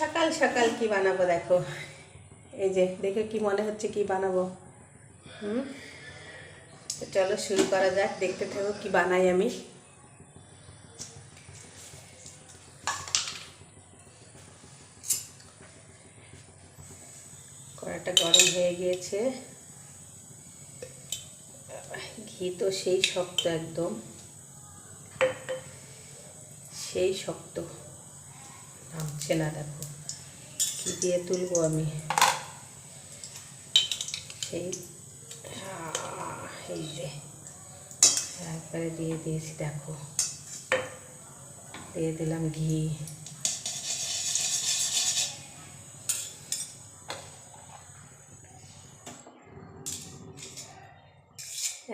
সকাল সকাল কি বানাবো দেখো? এই যে, দেখে কি মনে হচ্ছে কি বানাবো? হুম? চলো শুরু করা যাক, দেখতে থাকো কি বানাই আমি। কড়াটা গরম হয়ে গিয়েছে। ঘি তো সেই শক্ত একদম। সেই শক্ত। নামছে না দেখো। কি দিয়ে তুলবো আমি? সেই এই যে, একবারে দিয়ে দিয়েছি, দেখো। দিয়ে দিলাম ঘি।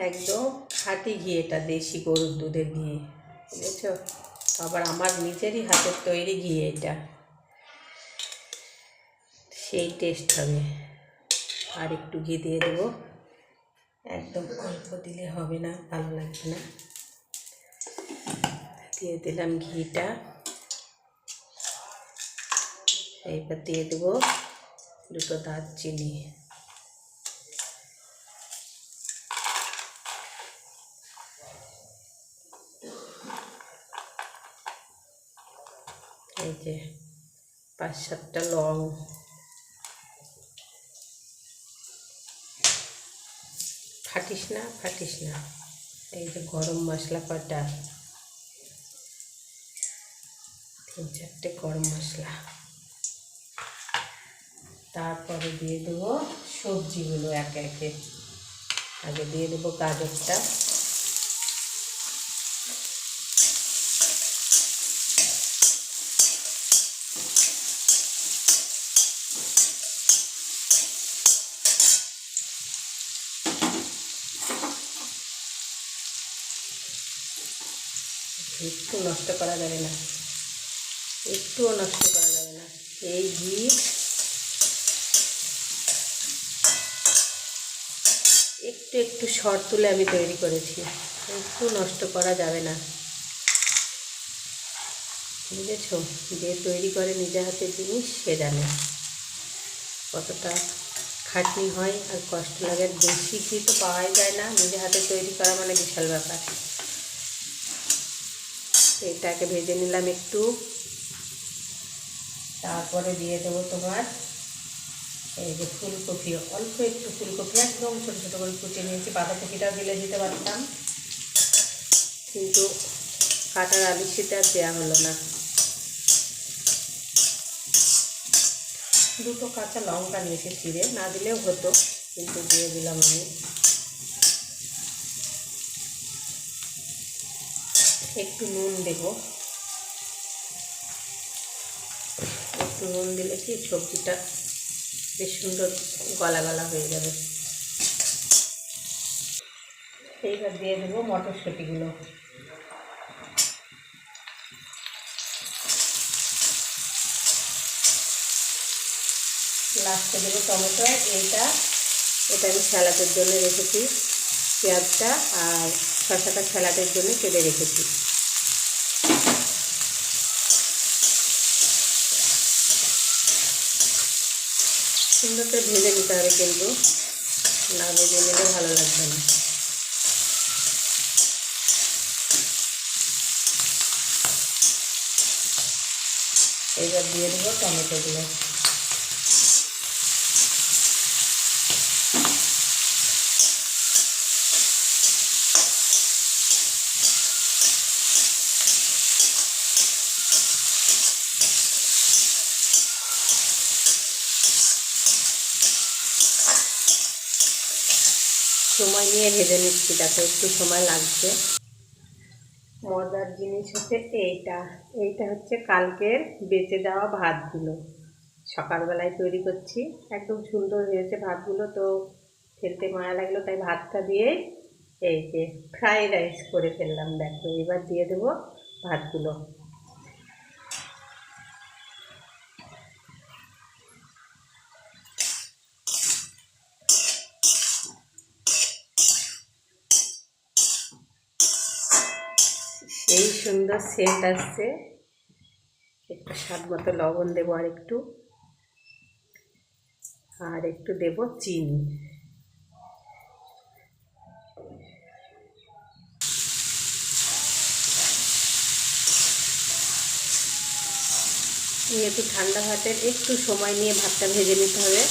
একদম খাঁটি ঘি এটা দেশি গরুর দুধের ঘি, বুঝেছ? আবার আমার নিজেরই হাতের তৈরি ঘি এটা। সেই টেস্ট হবে। আর একটু ঘি দিয়ে দেবো। একদম অল্প দিলে হবে না, ভালো লাগবে না। দিয়ে দিলাম ঘিটা। এইবার দিয়ে দেবো দুটো দারচিনি এই যে পাঁচ সাতটা লং। ফাটিস না ফাটিস না। এই যে গরম মশলা কটা? তিন চারটে গরম মশলা। তারপরে দিয়ে দেবো সবজিগুলো একে একে। আগে দিয়ে দেবো গাজরটা। একটু নষ্ট করা যাবে না। একটুও নষ্ট করা যাবে না। এই ঘি একটু একটু শর্ট তুলে আমি তৈরি করেছি। একটু নষ্ট করা যাবে না। বুঝেছ? যে তৈরি করে নিজের হাতে জিনিস, সে জানে কতটা খাটনি হয় আর কষ্ট লাগে। বেশি ঘি তো পাওয়াই যায় না। নিজের হাতে তৈরি করা মানে বিশাল ব্যাপার। এটাকে ভেজে নিলাম একটু। তারপরে দিয়ে দেবো তোমার এই যে ফুলকপি। অল্প একটু ফুলকপি, একদম ছোটো ছোটো করে কুচিয়ে নিয়েছি, বাঁধাকপিটাও দিলে দিতে পারতাম। কিন্তু কাটার আলু আর দেওয়া হলো না। দুটো কাঁচা লঙ্কা নিয়েছি চিড়ে, না দিলেও হতো, কিন্তু দিয়ে দিলাম আমি। একটু নুন দেব। একটু নুন দিলে কি সবজিটা বেশ সুন্দর গলা গলা হয়ে যাবে। এইবার দিয়ে দেবো মটরশুঁটিগুলো। লাস্টে দেবো টমেটো, এইটা, এটা আমি স্যালাডের জন্য রেখেছি, পেঁয়াজটা আর শসাটা স্যালাডের জন্য কেটে রেখেছি। সুন্দর করে ভেজে নিতে হবে কিন্তু। না ভেজে নিলে ভালো লাগবে না। এইবার দিয়ে দেবো টমেটোগুলো। সময় নিয়ে ভেজে নিচ্ছি, দেখো একটু সময় লাগছে। মজার জিনিস হচ্ছে এইটা। এইটা হচ্ছে কালকের বেঁচে যাওয়া ভাতগুলো। সকালবেলায় তৈরি করছি, একদম সুন্দর হয়েছে ভাতগুলো, তো ফেলতে মায়া লাগল, তাই ভাতটা দিয়ে এই যে ফ্রাইড রাইস করে ফেললাম। দেখো, এবার দিয়ে দেবো ভাতগুলো। এই সুন্দর সেন্ট আসছে। একটু স্বাদ মতো লবণ দেবো আর একটু। আর একটু দেব চিনি। যেহেতু ঠান্ডা ভাতের একটু সময় নিয়ে ভাতটা ভেজে নিতে হবে।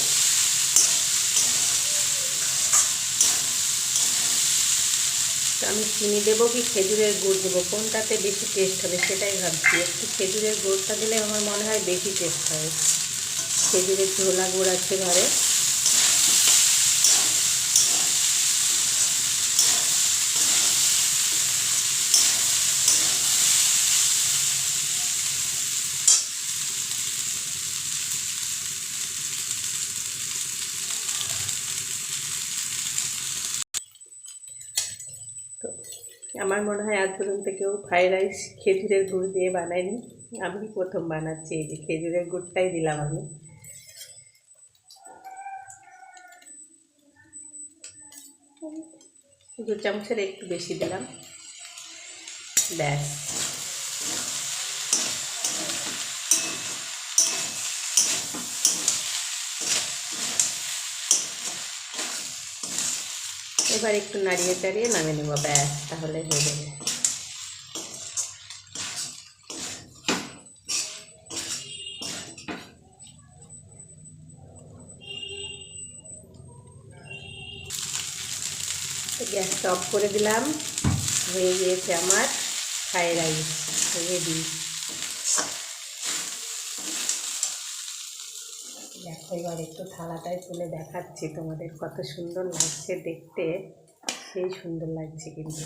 তো আমি চিনি দেবো কি খেজুরের গুড় দেবো? কোনটাতে বেশি টেস্ট হবে সেটাই ভাবছি। একটু খেজুরের গুড়টা দিলে আমার মনে হয় বেশি টেস্ট হবে খেজুরের ঝোলা গুড় আছে ঘরে। আমার মনে হয় আজ পর্যন্ত কেউ ফ্রাইড রাইস খেজুরের গুড় দিয়ে বানায়নি। আমি প্রথম বানাচ্ছি এই যে খেজুরের গুড়টাই দিলাম আমি। দু চামচের একটু বেশি দিলাম। ব্যাস। এবার একটু নাড়িয়ে চাড়িয়ে নামিয়ে নেব, ব্যাস, তাহলে হয়ে যাবে। গ্যাসটা অফ করে দিলাম, হয়ে গিয়েছে আমার ফ্রাইড রাইস, রেডি। এবার একটু থালাটায় তুলে দেখাচ্ছি। তোমাদের কত সুন্দর লাগছে দেখতে। সেই সুন্দর লাগছে কিন্তু।